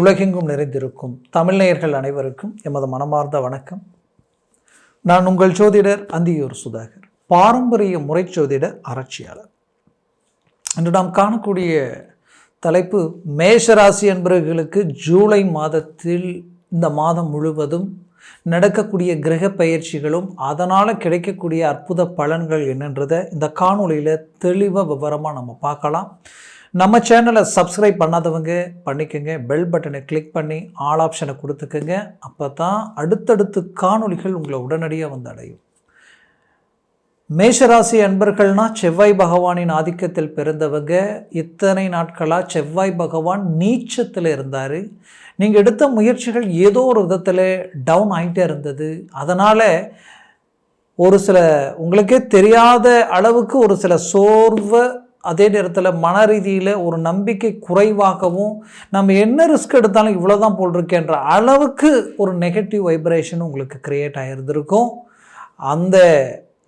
உலகெங்கும் நிறைந்திருக்கும் தமிழ்நேயர்கள் அனைவருக்கும் எமது மனமார்ந்த வணக்கம். நான் உங்கள் ஜோதிடர் அந்தியூர் சுதாகர் பாரம்பரிய முறை ஜோதிடர் ஆராய்ச்சியாளர். இன்று நாம் காணக்கூடிய தலைப்பு மேஷராசி என்பவர்களுக்கு ஜூலை மாதத்தில் இந்த மாதம் முழுவதும் நடக்கக்கூடிய கிரக பயிற்சிகளும் அதனால் கிடைக்கக்கூடிய அற்புத பலன்கள் என்னன்றதை இந்த காணொளியில் தெளிவாக விவரமாக நம்ம பார்க்கலாம். நம்ம சேனலை சப்ஸ்கிரைப் பண்ணாதவங்க பண்ணிக்கோங்க. பெல் பட்டனை கிளிக் பண்ணி ஆல் ஆப்ஷனை கொடுத்துக்கோங்க. அப்போ தான் அடுத்தடுத்து காணொலிகள் உங்களை உடனடியாக வந்து அடையும். மேஷராசி அன்பர்கள்னா செவ்வாய் பகவானின் ஆதிக்கத்தில் பிறந்தவங்க. இத்தனை நாட்களாக செவ்வாய் பகவான் நீச்சத்தில் இருந்தார். நீங்கள் எடுத்த முயற்சிகள் ஏதோ ஒரு விதத்தில் டவுன் ஆகிட்டே இருந்தது. அதனால் ஒரு சில உங்களுக்கே தெரியாத அளவுக்கு ஒரு சில சோர்வை அதே நேரத்தில் மன ரீதியில் ஒரு நம்பிக்கை குறைவாகவும் நம்ம என்ன ரிஸ்க் எடுத்தாலும் இவ்வளோ தான் போட்டிருக்கேன்ற அளவுக்கு ஒரு நெகட்டிவ் வைப்ரேஷன் உங்களுக்கு க்ரியேட் ஆகியிருந்திருக்கும் அந்த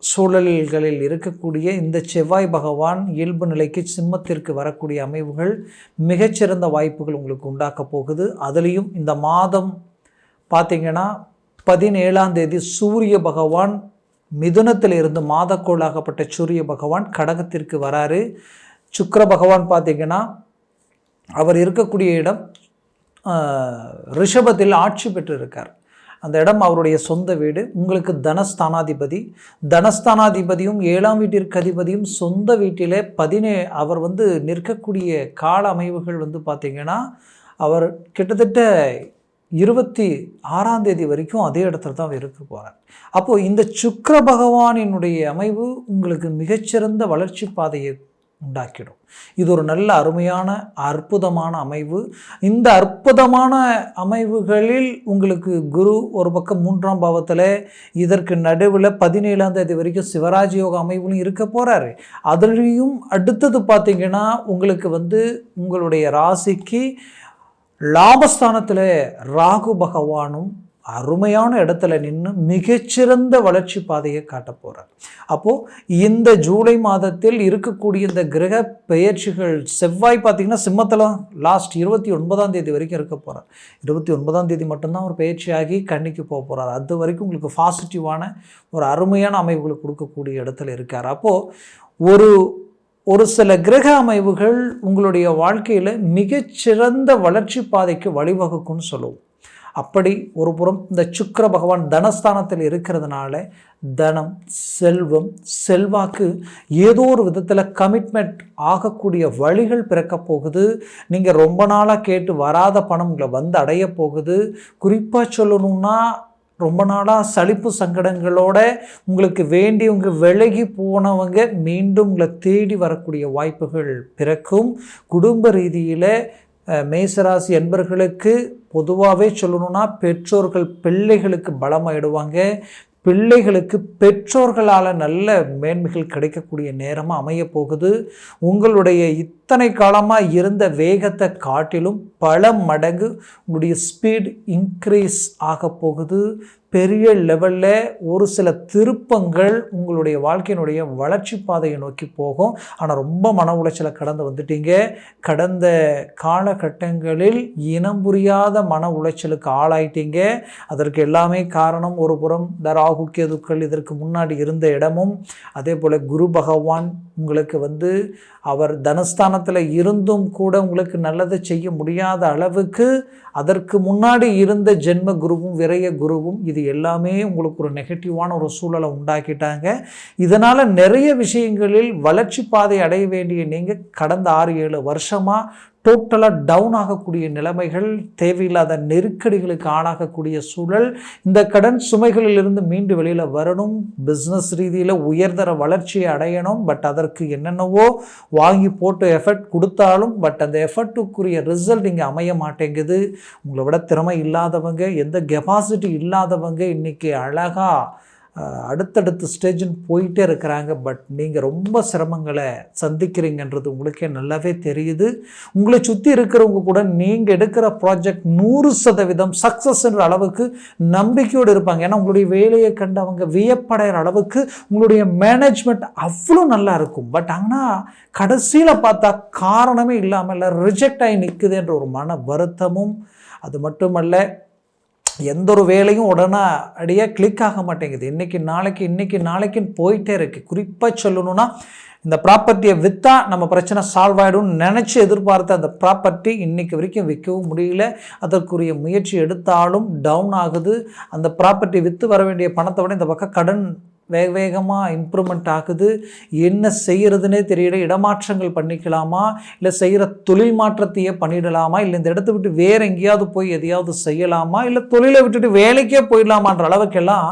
சூழல்களில் இருக்கக்கூடிய இந்த செவ்வாய் பகவான் இயல்பு நிலைக்கு சிம்மத்திற்கு வரக்கூடிய அமைவுகள் மிகச்சிறந்த வாய்ப்புகள் உங்களுக்கு உண்டாக்க போகுது. அதுலேயும் இந்த மாதம் பார்த்திங்கன்னா பதினேழாம் தேதி சூரிய பகவான் மிதுனத்தில் இருந்து மாதக்கோளாகப்பட்ட சூரிய பகவான் கடகத்திற்கு வராரு. சுக்கர பகவான் பார்த்திங்கன்னா அவர் இருக்கக்கூடிய இடம் ரிஷபத்தில் ஆட்சி பெற்றிருக்கார். அந்த இடம் அவருடைய சொந்த வீடு. உங்களுக்கு தனஸ்தானாதிபதி. தனஸ்தானாதிபதியும் ஏழாம் வீட்டிற்கு அதிபதியும் சொந்த வீட்டிலே பதினே அவர் வந்து நிற்கக்கூடிய கால அமைவுகள் வந்து பார்த்திங்கன்னா அவர் கிட்டத்தட்ட இருபத்தி ஆறாம் தேதி வரைக்கும் அதே இடத்துல தான் இருக்க போகிறார் அப்போது இந்த சுக்கர பகவானினுடைய அமைவு உங்களுக்கு மிகச்சிறந்த வளர்ச்சி பாதையை உண்டாக்கிடும். இது ஒரு நல்ல அருமையான அற்புதமான அமைவு. இந்த அற்புதமான அமைவுகளில் உங்களுக்கு குரு ஒரு பக்கம் மூன்றாம் பாவத்தில் இதற்கு நடுவில் பதினேழாம் தேதி வரைக்கும் சிவராஜ் யோக அமைவுலையும் இருக்க போகிறாரு அதுலேயும் அடுத்தது பார்த்திங்கன்னா உங்களுக்கு வந்து உங்களுடைய ராசிக்கு லாபஸ்தானத்தில் ராகு பகவானும் அருமையான இடத்துல நின்று மிகச்சிறந்த வளர்ச்சி பாதையை காட்ட போகிறார் அப்போது இந்த ஜூலை மாதத்தில் இருக்கக்கூடிய இந்த கிரக பெயர்ச்சிகள் செவ்வாய் பார்த்திங்கன்னா சிம்மத்தில் லாஸ்ட் இருபத்தி ஒன்பதாம் தேதி வரைக்கும் இருக்க போகிறார் இருபத்தி ஒன்பதாம் தேதி மட்டும்தான் ஒரு பயிற்சியாகி கண்ணிக்கு போக போகிறார் அது வரைக்கும் உங்களுக்கு பாசிட்டிவான ஒரு அருமையான அமைப்புகளை கொடுக்கக்கூடிய இடத்துல இருக்கார். அப்போது ஒரு ஒரு சில கிரக அமைவுகள் உங்களுடைய வாழ்க்கையில் மிகச்சிறந்த வளர்ச்சி பாதைக்கு வழிவகுக்கும்னு சொல்லுவோம். அப்படி ஒரு புறம் இந்த சுக்கர பகவான் தனஸ்தானத்தில் இருக்கிறதுனால தனம் செல்வம் செல்வாக்கு ஏதோ ஒரு விதத்தில் கமிட்மெண்ட் ஆகக்கூடிய வழிகள் பிறக்க போகுது. நீங்கள் ரொம்ப நாளாக கேட்டு வராத பணம் உங்களை வந்து அடைய போகுது. குறிப்பாக சொல்லணும்னா ரொம்ப நாளாக சளிப்பு சங்கடங்களோட உங்களுக்கு வேண்டியவங்க விலகி போனவங்க மீண்டும் உங்களை தேடி வரக்கூடிய வாய்ப்புகள் பிறக்கும். குடும்ப ரீதியில் மேசராசி என்பர்களுக்கு பொதுவாகவே சொல்லணும்னா பெற்றோர்கள் பிள்ளைகளுக்கு பலமாயிடுவாங்க. பிள்ளைகளுக்கு பெற்றோர்களால் நல்ல மேன்மைகள் கிடைக்கக்கூடிய நேரமாக அமைய போகுது. உங்களுடைய இத்தனை காலமாக இருந்த வேகத்தை காட்டிலும் பல மடங்கு உங்களுடைய ஸ்பீட் இன்க்ரீஸ் ஆக போகுது. பெரிய லெவலில் ஒரு சில திருப்பங்கள் உங்களுடைய வாழ்க்கையினுடைய வளர்ச்சி பாதையை நோக்கி போகும். ஆனால் ரொம்ப மன உளைச்சலை கடந்து வந்துட்டீங்க. கடந்த காலகட்டங்களில் இனம் புரியாத மன உளைச்சலுக்கு ஆளாயிட்டீங்க. அதற்கு எல்லாமே காரணம் ஒரு புறம் த ராகு கேதுக்கள் இதற்கு முன்னாடி இருந்த இடமும் அதே போல் குரு பகவான் உங்களுக்கு வந்து அவர் தனஸ்தானத்தில் இருந்தும் கூட உங்களுக்கு நல்லதை செய்ய முடியாத அளவுக்கு அதற்கு முன்னாடி இருந்த ஜென்ம குருவும் விரைய குருவும் இது எல்லாமே உங்களுக்கு ஒரு நெகட்டிவான ஒரு சூழலை உண்டாக்கிட்டாங்க. இதனால் நிறைய விஷயங்களில் வளர்ச்சி பாதை அடைய வேண்டிய நீங்கள் கடந்த ஆறு ஏழு வருஷமாக டோட்டலாக டவுன் ஆகக்கூடிய நிலைமைகள் தேவையில்லாத நெருக்கடிகளுக்கு ஆளாகக்கூடிய சூழல் இந்த கடன் சுமைகளிலிருந்து மீண்டு வெளியில் வரணும் பிஸ்னஸ் ரீதியில் உயர்தர வளர்ச்சியை அடையணும் பட் அதற்கு என்னென்னவோ வாங்கி போட்டு எஃபர்ட் கொடுத்தாலும் பட் அந்த எஃபர்ட்டுக்குரிய ரிசல்ட் இங்கே அமைய மாட்டேங்குது. உங்களை விட திறமை இல்லாதவங்க எந்த கெப்பாசிட்டி இல்லாதவங்க இன்றைக்கி அழகாக அடுத்தடுத்த ஸ்டேஜுன்னு போயிட்டே இருக்கிறாங்க. பட் நீங்கள் ரொம்ப சிரமங்களை சந்திக்கிறீங்கன்றது உங்களுக்கே நல்லாவே தெரியுது. உங்களை சுற்றி இருக்கிறவங்க கூட நீங்கள் எடுக்கிற ப்ராஜெக்ட் நூறு சதவீதம் சக்ஸஸ்ன்ற அளவுக்கு நம்பிக்கையோடு இருப்பாங்க. ஏன்னா உங்களுடைய வேலையை கண்டு அவங்க வியப்படைகிற அளவுக்கு உங்களுடைய மேனேஜ்மெண்ட் அவ்வளோ நல்லா இருக்கும். பட் ஆனால் கடைசியில் பார்த்தா காரணமே இல்லாமல் ரிஜெக்ட் ஆகி நிற்குதுன்ற ஒரு மன வருத்தமும் அது மட்டுமல்ல எந்த ஒரு வேலையும் உடனடியாக கிளிக் ஆக மாட்டேங்குது. இன்றைக்கி நாளைக்கு இன்றைக்கி நாளைக்குன்னு போயிட்டே இருக்குது குறிப்பாக சொல்லணும்னா இந்த ப்ராப்பர்ட்டியை விற்றா நம்ம பிரச்சனை சால்வ் ஆகிடும்னு நினச்சி எதிர்பார்த்த அந்த ப்ராப்பர்ட்டி இன்றைக்கி வரைக்கும் விற்கவும் முடியல. அதற்குரிய முயற்சி எடுத்தாலும் டவுன் ஆகுது. அந்த ப்ராப்பர்ட்டி விற்று வர வேண்டிய பணத்தை விட இந்த பக்கம் கடன் வேக வேகமாக இம்ப்ரூவ்மெண்ட் ஆகுது. என்ன செய்கிறதுனே தெரியல. இடமாற்றங்கள் பண்ணிக்கலாமா? இல்லை செய்கிற தொழில் மாற்றத்தையே பண்ணிடலாமா? இல்லை இந்த இடத்த விட்டு வேறு எங்கேயாவது போய் எதையாவது செய்யலாமா? இல்லை தொழிலை விட்டுட்டு வேலைக்கே போயிடலாமான்ற அளவுக்கெல்லாம்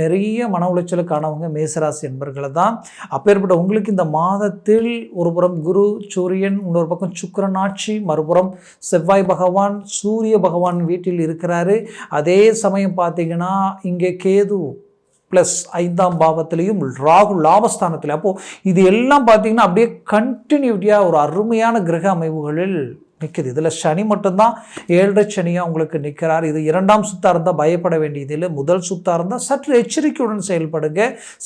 நிறைய மன உளைச்சலுக்கானவங்க மேசராசி என்பர்களை தான். அப்பேற்பட்ட உங்களுக்கு இந்த மாதத்தில் ஒரு புறம் குரு சூரியன் இன்னொரு பக்கம் சுக்கரனாட்சி மறுபுறம் செவ்வாய் பகவான் சூரிய பகவான் வீட்டில் இருக்கிறாரு. அதே சமயம் பார்த்தீங்கன்னா இங்கே கேது ப்ளஸ் ஐந்தாம் பாவத்திலையும் ராகு லாபஸ்தானத்தில். அப்போது இது எல்லாம் பார்த்தீங்கன்னா அப்படியே கண்டினியூட்டியாக ஒரு அருமையான கிரக அமைவுகளில் நிற்குது இதில் சனி மட்டும்தான் ஏழரை சனியாக உங்களுக்கு நிற்கிறார் இது இரண்டாம் சுத்தாக இருந்தால் பயப்பட வேண்டியதில்லை முதல் சுத்தாக இருந்தால் சற்று எச்சரிக்கையுடன் செயல்படுங்க.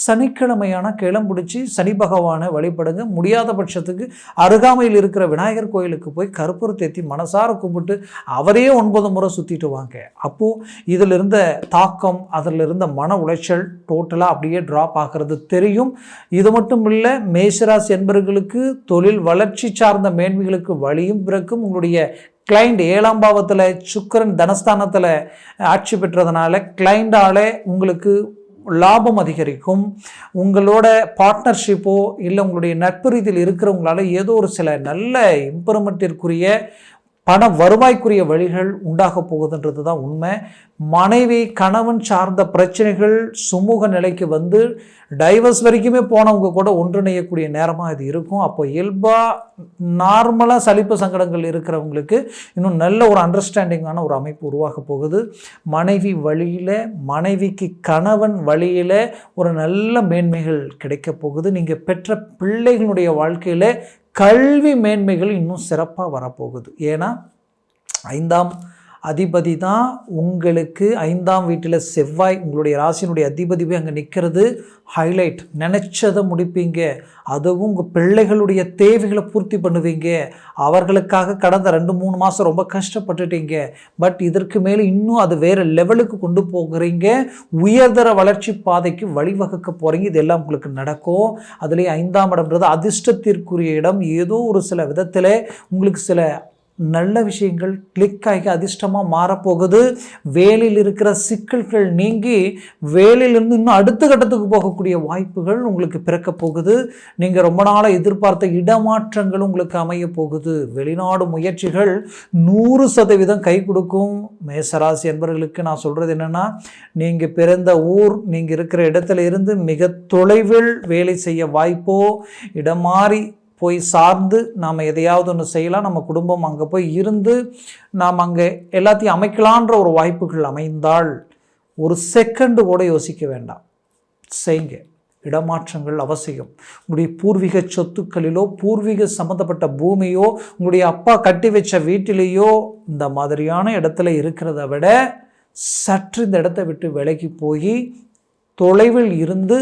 சனிக்கிழமையான கிளம்பிடிச்சி சனி பகவானை வழிபடுங்க. முடியாத பட்சத்துக்கு அருகாமையில் இருக்கிற விநாயகர் கோயிலுக்கு போய் கருப்பூர் தேத்தி மனசார கும்பிட்டு அவரே ஒன்பது முறை சுற்றிட்டு வாங்க. அப்போது இதில் இருந்த தாக்கம் அதில் இருந்த மன உளைச்சல் டோட்டலாக அப்படியே ட்ராப் ஆகிறது தெரியும். இது மட்டும் இல்லை மேஷராசி என்பவர்களுக்கு தொழில் வளர்ச்சி சார்ந்த மேன்மைகளுக்கு வழியும் பிறக்கும். உங்களுடைய கிளைண்ட் ஏழாம் பாவத்தில் சுக்கரன் தனஸ்தானத்தில் ஆட்சி பெற்றதுனால கிளைண்டால் உங்களுக்கு லாபம் அதிகரிக்கும். உங்களோட பார்ட்னர்ஷிப்போ இல்லை உங்களுடைய நட்பு ரீதியில் இருக்கிறவங்களால ஏதோ ஒரு சில நல்ல இம்ப்ரூவ்மெண்ட்டிற்குரிய பண வருவாய்க்குரிய வழிகள் உண்டாக போகுதுன்றது தான் உண்மை. மனைவி கணவன் சார்ந்த பிரச்சனைகள் சுமூக நிலைக்கு வந்து டைவர்ஸ் வரைக்குமே போனவங்க கூட ஒன்றிணையக்கூடிய நேரமாக இது இருக்கும். அப்போ இயல்பாக நார்மலாக சலிப்பு சங்கடங்கள் இருக்கிறவங்களுக்கு இன்னும் நல்ல ஒரு அண்டர்ஸ்டாண்டிங்கான ஒரு அமைப்பு உருவாக போகுது. மனைவி வழியில் மனைவிக்கு கணவன் வழியில் ஒரு நல்ல மேன்மைகள் கிடைக்க போகுது. நீங்கள் பெற்ற பிள்ளைகளுடைய வாழ்க்கையில் கல்வி மேன்மைகள் இன்னும் சிறப்பாக வரப்போகுது. ஏன்னா ஐந்தாம் அதிபதி தான் உங்களுக்கு ஐந்தாம் வீட்டில் செவ்வாய் உங்களுடைய ராசியினுடைய அதிபதி போய் அங்கே நிற்கிறது ஹைலைட் நினச்சதை முடிப்பீங்க. அதுவும் உங்கள் பிள்ளைகளுடைய தேவைகளை பூர்த்தி பண்ணுவீங்க. அவர்களுக்காக கடந்த ரெண்டு மூணு மாதம் ரொம்ப கஷ்டப்பட்டுட்டீங்க. பட் இதற்கு மேலே இன்னும் அது வேறு லெவலுக்கு கொண்டு போகிறீங்க. உயர்தர வளர்ச்சி பாதைக்கு வழிவகுக்க போகிறீங்க இதெல்லாம் உங்களுக்கு நடக்கும். அதுலேயே ஐந்தாம் இடம்ன்றது அதிர்ஷ்டத்திற்குரிய இடம். ஏதோ ஒரு சில விதத்தில் உங்களுக்கு சில நல்ல விஷயங்கள் கிளிக் ஆகி அதிர்ஷ்டமாக மாறப்போகுது. வேலையில் இருக்கிற சிக்கல்கள் நீங்கி வேலையிலிருந்து இன்னும் அடுத்த கட்டத்துக்கு போகக்கூடிய வாய்ப்புகள் உங்களுக்கு பிறக்க போகுது. நீங்கள் ரொம்ப நாளாக எதிர்பார்த்த இடமாற்றங்கள் உங்களுக்கு அமைய போகுது. வெளிநாடு முயற்சிகள் நூறு சதவீதம் கை கொடுக்கும். மேசராசி என்பவர்களுக்கு நான் சொல்கிறது என்னென்னா நீங்கள் பிறந்த ஊர் நீங்கள் இருக்கிற இடத்துல இருந்து மிக தொலைவில் வேலை செய்ய வாய்ப்போ இடம் மாறி போய் சார்ந்து நாம் எதையாவது ஒன்று செய்யலாம். நம்ம குடும்பம் அங்கே போய் இருந்து நாம் அங்கே எல்லாத்தையும் அமைக்கலான்ற ஒரு வாய்ப்புகள் அமைந்தால் ஒரு செகண்டு கூட யோசிக்க வேண்டாம். செய்ங்க. இடமாற்றங்கள் அவசியம். உங்களுடைய பூர்வீக சொத்துக்களிலோ பூர்வீக சம்மந்தப்பட்ட பூமியோ உங்களுடைய அப்பா கட்டி வச்ச வீட்டிலேயோ இந்த மாதிரியான இடத்துல இருக்கிறத விட சற்று இந்த இடத்த விட்டு விலகி போய் தொலைவில் இருந்து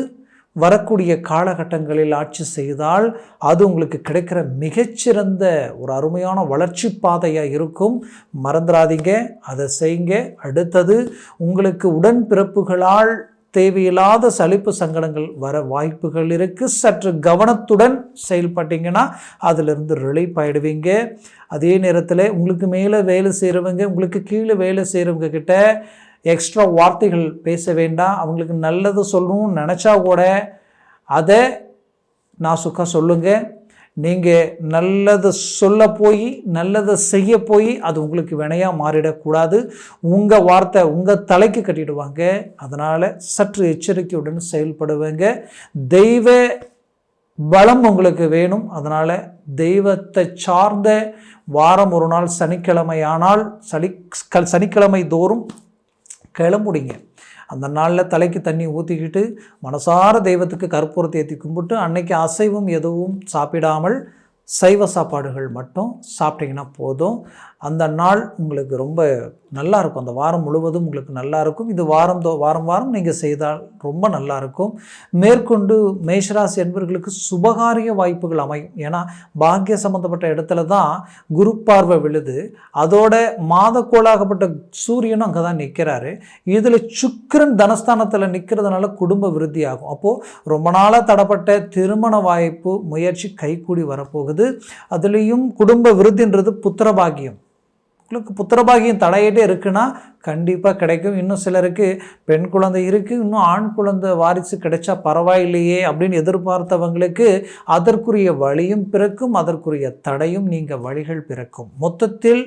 வரக்கூடிய காலகட்டங்களில் ஆட்சி செய்தால் அது உங்களுக்கு கிடைக்கிற மிகச்சிறந்த ஒரு அருமையான வளர்ச்சி பாதையாக இருக்கும். மறந்துடாதீங்க அதை செய்யுங்க. அடுத்தது உங்களுக்கு உடன்பிறப்புகளால் தேவையில்லாத சலிப்பு சங்கடங்கள் வர வாய்ப்புகள் இருக்குது சற்று கவனத்துடன் செயல்பட்டீங்கன்னா அதிலிருந்து ரிலீஃப் ஆகிடுவீங்க அதே நேரத்தில் உங்களுக்கு மேலே வேலை செய்கிறவங்க உங்களுக்கு கீழே வேலை செய்கிறவங்க கிட்ட எக்ஸ்ட்ரா வார்த்தைகள் பேச வேண்டாம். அவங்களுக்கு நல்லது சொல்லணும்னு நினச்சா கூட அதை நான் சுக்கா சொல்லுங்கள் நீங்கள் நல்லதை சொல்ல போய் நல்லதை செய்ய போய் அது உங்களுக்கு வினையாக மாறிடக்கூடாது உங்கள் வார்த்தை உங்கள் தலைக்கு கட்டிடுவாங்க. அதனால் சற்று எச்சரிக்கையுடன் செயல்படுவேங்க. தெய்வ பலம் உங்களுக்கு வேணும். அதனால் தெய்வத்தை சார்ந்த வாரம் ஒரு நாள் சனிக்கிழமை ஆனால் சனி சனிக்கிழமை தோறும் கிளம்புடிங்க. அந்த நாளில் தலைக்கு தண்ணி ஊற்றிக்கிட்டு மனசார தெய்வத்துக்கு கற்பூரத்தை ஏற்றி கும்பிட்டு அன்னைக்கு அசைவும் எதுவும் சாப்பிடாமல் சைவ சாப்பாடுகள் மட்டும் சாப்பிட்டிங்கன்னா போதும். அந்த நாள் உங்களுக்கு ரொம்ப நல்லாயிருக்கும் அந்த வாரம் முழுவதும் உங்களுக்கு நல்லா இருக்கும் இது வாரம் தோ வாரம் வாரம் நீங்கள் செய்தால் ரொம்ப நல்லா இருக்கும் மேற்கொண்டு மேஷராசி என்பவர்களுக்கு சுபகாரிய வாய்ப்புகள் அமையும். ஏன்னா பாக்கிய சம்மந்தப்பட்ட இடத்துல தான் குரு பார்வை விழுது. அதோட மாதக்கோளாகப்பட்ட சூரியனும் அங்கே தான் நிற்கிறாரு இதில் சுக்கரன் தனஸ்தானத்தில் நிற்கிறதுனால குடும்ப விருத்தி ஆகும் அப்போது ரொம்ப நாளாக தடப்பட்ட திருமண வாய்ப்பு முயற்சி கைகூடி வரப்போகுது. அதுலேயும் குடும்ப விருத்தின்றது புத்திரபாகியம். உங்களுக்கு புத்திரபாகியம் தடையிட்டே இருக்குன்னா கண்டிப்பாக கிடைக்கும். இன்னும் சிலருக்கு பெண் குழந்தை இருக்குது இன்னும் ஆண் குழந்தை வாரிசு கிடைச்சா பரவாயில்லையே அப்படின்னு எதிர்பார்த்தவங்களுக்கு அதற்குரிய வழியும் பிறக்கும் அதற்குரிய தடையும் நீங்கள் வழிகள் பிறக்கும். மொத்தத்தில்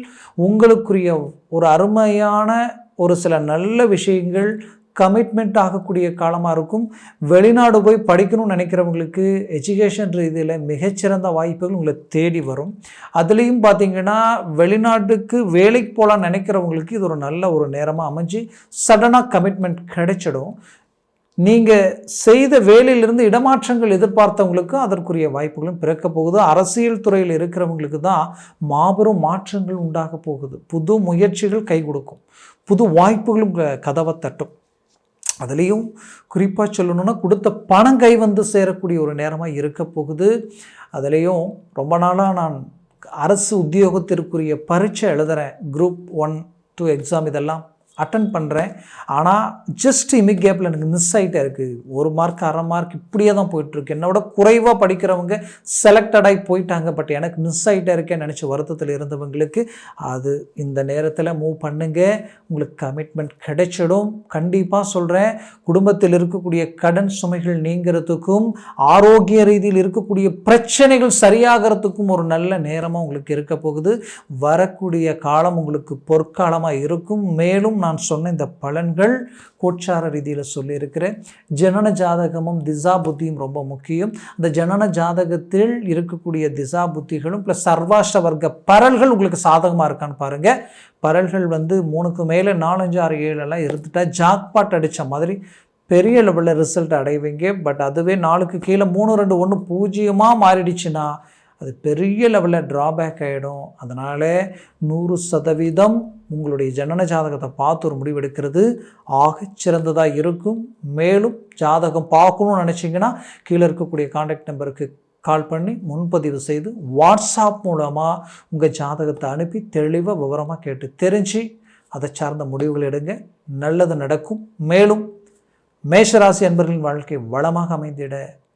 உங்களுக்குரிய ஒரு அருமையான ஒரு சில நல்ல விஷயங்கள் கமிட்மெண்ட் ஆகக்கூடிய காலமாக இருக்கும். வெளிநாடு போய் படிக்கணும்னு நினைக்கிறவங்களுக்கு எஜுகேஷன் ரீதியில் மிகச்சிறந்த வாய்ப்புகள் உங்களை தேடி வரும். அதுலேயும் பார்த்தீங்கன்னா வெளிநாட்டுக்கு வேலைக்கு போகலான்னு நினைக்கிறவங்களுக்கு இது ஒரு நல்ல ஒரு நேரமாக அமைஞ்சு சடனாக கமிட்மெண்ட் கிடைச்சிடும். நீங்கள் செய்த வேலையிலிருந்து இடமாற்றங்கள் எதிர்பார்த்தவங்களுக்கு அதற்குரிய வாய்ப்புகளும் பிறக்க போகுது. அரசியல் துறையில் இருக்கிறவங்களுக்கு தான் மாபெரும் மாற்றங்கள் உண்டாக போகுது. புது முயற்சிகள் கை கொடுக்கும். புது வாய்ப்புகளும் கதவை தட்டும். அதுலேயும் குறிப்பாக சொல்லணுன்னா கொடுத்த பணம் கை வந்து சேரக்கூடிய ஒரு நேரமாக இருக்க போகுது. அதுலேயும் ரொம்ப நாளாக நான் அரசு உத்தியோகத்திற்குரிய பரீட்சை எழுதுகிறேன் குரூப் ஒன் டூ எக்ஸாம் இதெல்லாம் அட்டன் பண்ணுறேன் ஆனால் ஜஸ்ட் இமிக் கேப்பில் எனக்கு மிஸ் ஆகிட்டே இருக்குது ஒரு மார்க் அரை மார்க் இப்படியே தான் போயிட்டுருக்கு. என்னோட குறைவாக படிக்கிறவங்க செலக்டடாகி போயிட்டாங்க. பட் எனக்கு மிஸ் ஆகிட்டே இருக்கேன்னு நினச்ச வருத்தத்தில் இருந்தவங்களுக்கு அது இந்த நேரத்தில் மூவ் பண்ணுங்கள் உங்களுக்கு கமிட்மெண்ட் கிடைச்சிடும். கண்டிப்பாக சொல்கிறேன் குடும்பத்தில் இருக்கக்கூடிய கடன் சுமைகள் நீங்கிறதுக்கும் ஆரோக்கிய ரீதியில் இருக்கக்கூடிய பிரச்சனைகள் சரியாகிறதுக்கும் ஒரு நல்ல நேரமாக உங்களுக்கு இருக்க போகுது. வரக்கூடிய காலம் உங்களுக்கு பொற்காலமாக இருக்கும். மேலும் நான் சொன்ன இந்த பலன்கள் கோட்சார ரீதியில் சொல்லியிருக்கிறேன். ஜனன ஜாதகமும் திசா புத்தியும் ரொம்ப முக்கியம். அந்த ஜனன ஜாதகத்தில் இருக்கக்கூடிய திசா புத்திகளும் ப்ளஸ் சர்வாஷ்ட வர்க்க பரல்கள் உங்களுக்கு சாதகமாக இருக்கான்னு பாருங்கள் பரல்கள் வந்து மூணுக்கு மேலே நாலஞ்சு ஆறு ஏழெல்லாம் இருந்துட்டா ஜாக்பாட் அடித்த மாதிரி பெரிய லெவலில் ரிசல்ட் அடைவீங்க. பட் அதுவே நாளுக்கு கீழே மூணு ரெண்டு ஒன்று பூஜ்ஜியமாக மாறிடுச்சுன்னா அது பெரிய லெவலில் ட்ராபேக் ஆகிடும் அதனால் நூறு சதவீதம் உங்களுடைய ஜனன ஜாதகத்தை பார்த்து ஒரு முடிவெடுக்கிறது ஆக சிறந்ததாக இருக்கும். மேலும் ஜாதகம் பார்க்கணும்னு நினச்சிங்கன்னா கீழே இருக்கக்கூடிய காண்டாக்ட் நம்பருக்கு கால் பண்ணி முன்பதிவு செய்து வாட்ஸ்அப் மூலமாக உங்கள் ஜாதகத்தை அனுப்பி தெளிவாக விவரமாக கேட்டு தெரிஞ்சு அதை சார்ந்த முடிவுகள் எடுங்க. நல்லது நடக்கும். மேலும் மேஷராசி அன்பர்களின் வாழ்க்கை வளமாக அமைந்திட